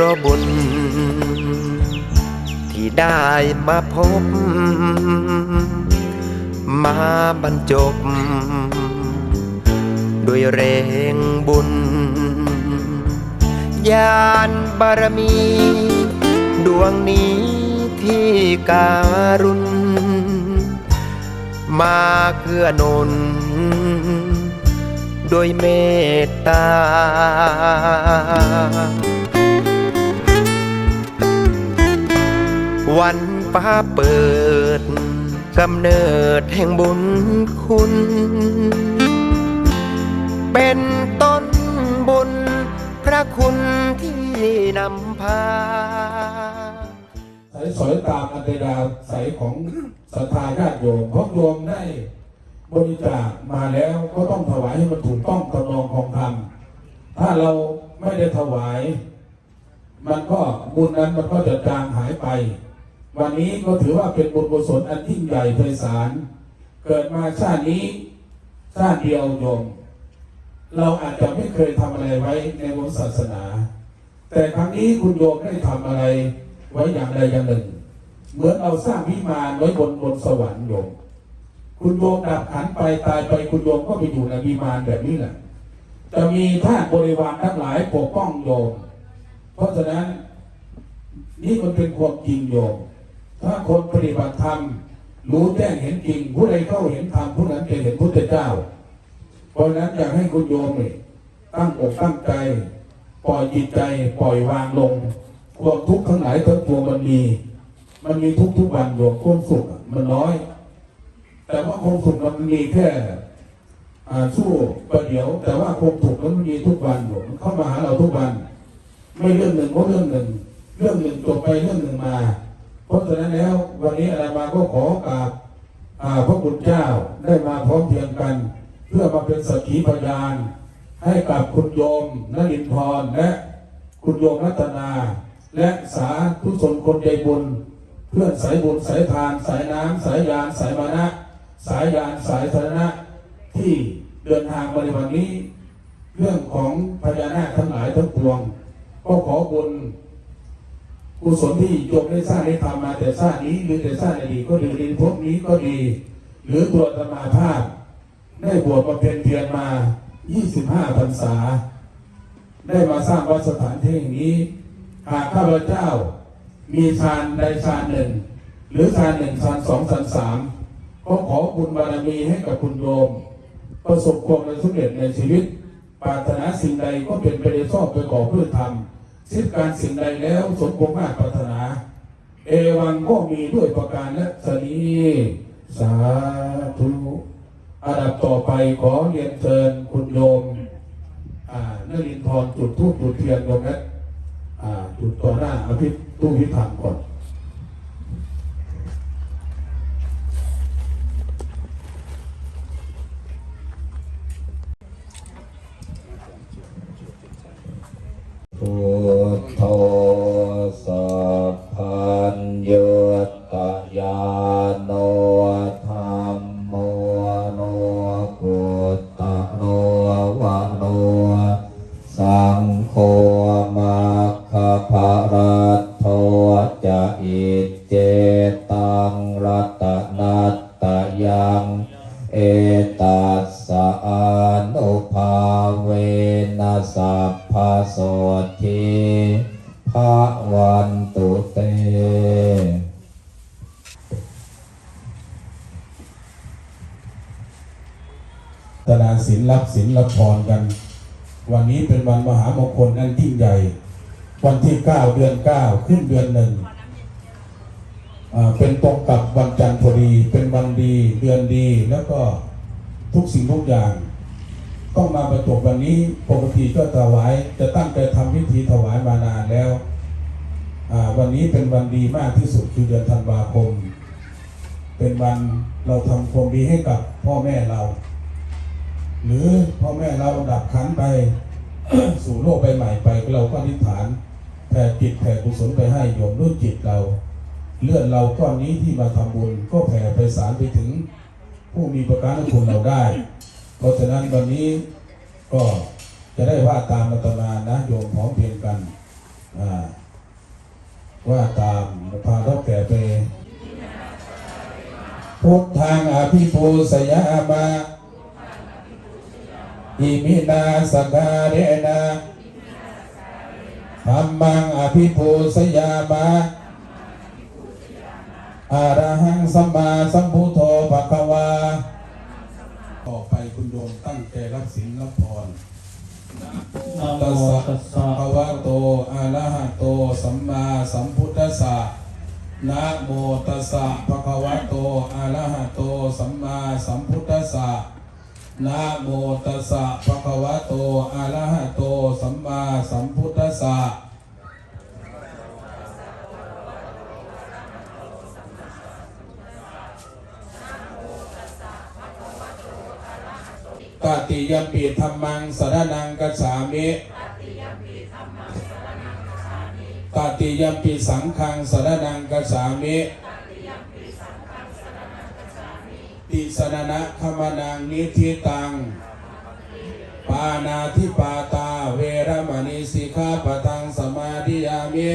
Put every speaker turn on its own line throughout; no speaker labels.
พราะบุญ ที่ได้มาพบ มาบรรจบ ด้วยแรงบุญ ญาณบารมี ดวงนี้ที่การุณ มาเกื้อนุนโดยเมตตา วันฟ้าเปิดกำเนิดแห่งบุญคุณ เป็นต้นบุญพระคุณที่นำพา
ใสสอยตามอัตยาใสยของศรัทธาญาติโยมเพราะโยมได้บริจาคมาแล้วก็ต้องถวายให้มันถูกต้องตำนองของธรรมถ้าเราไม่ได้ถวาย มันก็บุญนั้นมันก็จะจางหายไป วันนี้ก็ถือว่าเป็นบุญกุศลอันยิ่งใหญ่ไพศาลเกิดมาชาตินี้ชาติเดียวโยมเราอาจจะไม่เคยทำอะไรไว้ในวงศาสนา แต่ครั้งนี้คุณโยมได้ทำอะไรไว้อย่างใดอย่างหนึ่ง เหมือนเราสร้างวิมานไว้บนบนสวรรค์โยม คุณโยมดับขันไปตายไปคุณโยมก็ไปอยู่ในวิมานแบบนี้แหละจะมีท่านบริวารทั้งหลายปกป้องโยม เพราะฉะนั้นนี่มันเป็นความจริงโยม ถ้าคนปฏิบัติธรรมรู้แจ้งเห็นจริง ผู้ใดเข้าเห็นธรรมผู้นั้นจะเห็นพุทธเจ้า เพราะนั้นอยากให้คุณโยมนี่ตั้งอกตั้งใจ ปล่อยจิตใจปล่อยวางลงความทุกข์ทั้งหลายทั้งปวงมันมี มันมีทุกทุกวันโยมความสุขมันน้อย แต่ว่าความสุขมันมีแค่อ่าสู้ประเดี๋ยว แต่ว่าความทุกข์มันมีทุกวันโยมเข้ามาหาเราทุกวัน ไม่เรื่องหนึ่งก็เรื่องหนึ่ง เรื่องหนึ่งจบไปเรื่องหนึ่งมา เพราะฉะนั้นแล้ววันนี้อาตมาก็ขอกราบพระคุณเจ้าได้มาพร้อมเพียงกัน เพื่อมาเป็นสักขีพยาน ให้กับคุณโยมนลินทรและคุณโยมรัตนา และสาธุชนคนใจบุญ เพื่อนสายบุญสายทาน สายน้ำสายยานสายมานะ สายยานสายสาธารณะที่เดินทางมาในวันนี้ เรื่องของพญานาคทั้งหลายทั้งปวง ก็ขอบุญ กุศลที่โยมได้สร้างได้ทำมาแต่ชาตินี้หรือแต่ชาติอดีตก็ดีในภพนี้ก็ดี หรือตัวธรรมาภาพ ได้บวชมาเป็นเพียรมา 25พรรษา ได้มาสร้างวัดสถานที่แห่งนี้ หากข้าพเจ้ามีฌานใดฌานหนึ่ง หรือฌานหนึ่งฌานสองฌานสามก็ขอบุญบารมีให้กับคุณโยมประสบความสำเร็จในชีวิตปรารถนาสิ่งใดก็เป็นไปในชอบไปก่อเพื่อทำ สิ้นการสิ่งใดแล้วสมความมากปรารถนา เอวังก็มีด้วยประการและสนีสาธุอันดับต่อไปขอเรียนเชิญคุณโยมอ่านรินทรจุดทูปจุดเทียนตรงนั้นอ่าจุดต่อหน้าอภิตู้พิธามก่อน
พุทโธ นัสสัพพะโสทิภะวันตุเต
ตนาศิลรับศิลรับพรกัน วันนี้เป็นวันมหามงคลอันยิ่งใหญ่ วันที่เก้าเดือนเก้าขึ้นเดือนหนึ่งเป็นตรงกับวันจันทร์พอดี เป็นวันดีเดือนดีแล้วก็ทุกสิ่งทุกอย่าง ต้องมาประจบวันนี้ปกติก็ถวาย จะตั้งใจทำพิธีถวายมานานแล้ววันนี้เป็นวันดีมากที่สุดคือเดือนธันวาคม เป็นวันเราทำความดีให้กับพ่อแม่เรา หรือพ่อแม่เราดับขันไป สู่โลกใบใหม่ไปเราก็อธิษฐานแผ่จิตแผ่กุศลไปให้โยมด้วยจิตเรา เลือนเราก้อนนี้ที่มาทำบุญก็แผ่ไปสารไปถึง ผู้มีประการคุณเราได้ เพราะฉะนั้นวันนี้ก็จะได้ว่าตามอาตมานะโยมพร้อมเพียงกันว่าตามพาเราแก่ไปพุทธังอภิปูสยามาอิมินาสการเรนะธรรมังอภิปูสยามาอารหังสัมมาสัมพุทโธ ศิลพร
นะโม
ตัสสะ
ตัสสะ
ภะคะวะโตอะระหะโต สัมมาสัมพุทธัสสะนะโมตัสสะภะคะวะโตอะระหะโต สัมมาสัมพุทธัสสะนะโมตัสสะภะคะวะโตอะระหะโต สัมมาสัมพุทธัสสะ ตติยมปีธรรมังสรนังกัจฉามิตติยมปิสังขังสรนังกัจฉามิติสนนะขมานังนิธิตัง ปานาธิปาตาเวรมณีสิกขาปะทังสมาธิยามิ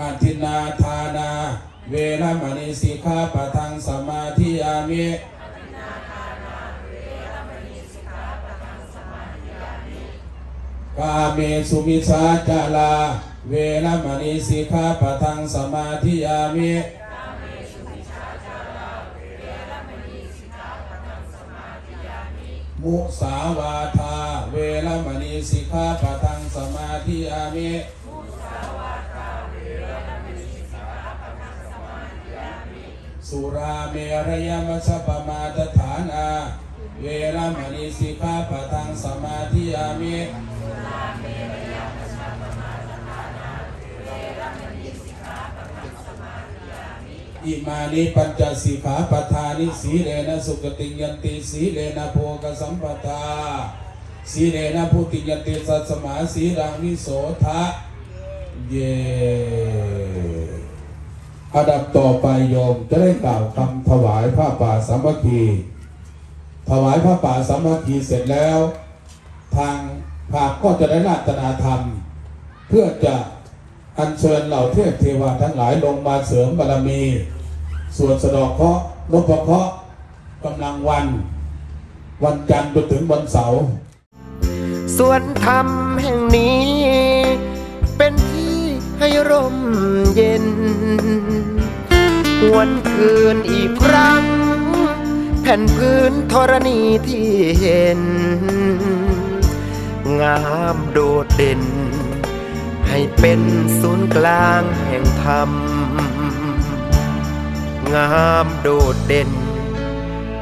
อาทินนาทานา เวรมณีสิกขาปะทังสมาธิยามิกาเมสุมิชาจาลา เวรมณีสิกขาปะทังสมาธิยามิมุสาวาทา เวรมณีสิกขาปะทังสมาธิยามิ สุราเมรยมัชฌปมาทฐานา เวรมณีสิกขาปะทังสมาธิยามิอิมานิปัญจสิกขาปทานิสีเลนะสุกติยันติสีเลนะโภกสัมปทาสีเลนะพุติยันติสัสสมาสีรังนิโสทะเย อันดับต่อไปโยมจะได้กล่าวคำถวายผ้าป่าสามัคคี ถวายผ้าป่าสามัคคีเสร็จแล้ว ทางภาคก็จะได้ราตนาธรรม เพื่อจะอัญเชิญเหล่าเทพเทวาทั้งหลายลงมาเสริมบารมี ส่วนสะดอกเคราะห์นพเคราะห์กำลังวัน วันจันทร์จนถึงวันเสาร์
สวนธรรมแห่งนี้ ให้ร่มเย็นหวนคืนอีกครั้ง แผ่นพื้นธรณีที่เห็น งามโดดเด่น ให้เป็นศูนย์กลางแห่งธรรม งามโดดเด่น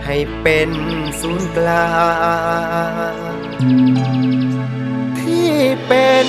ให้เป็นศูนย์กลาง ที่เป็น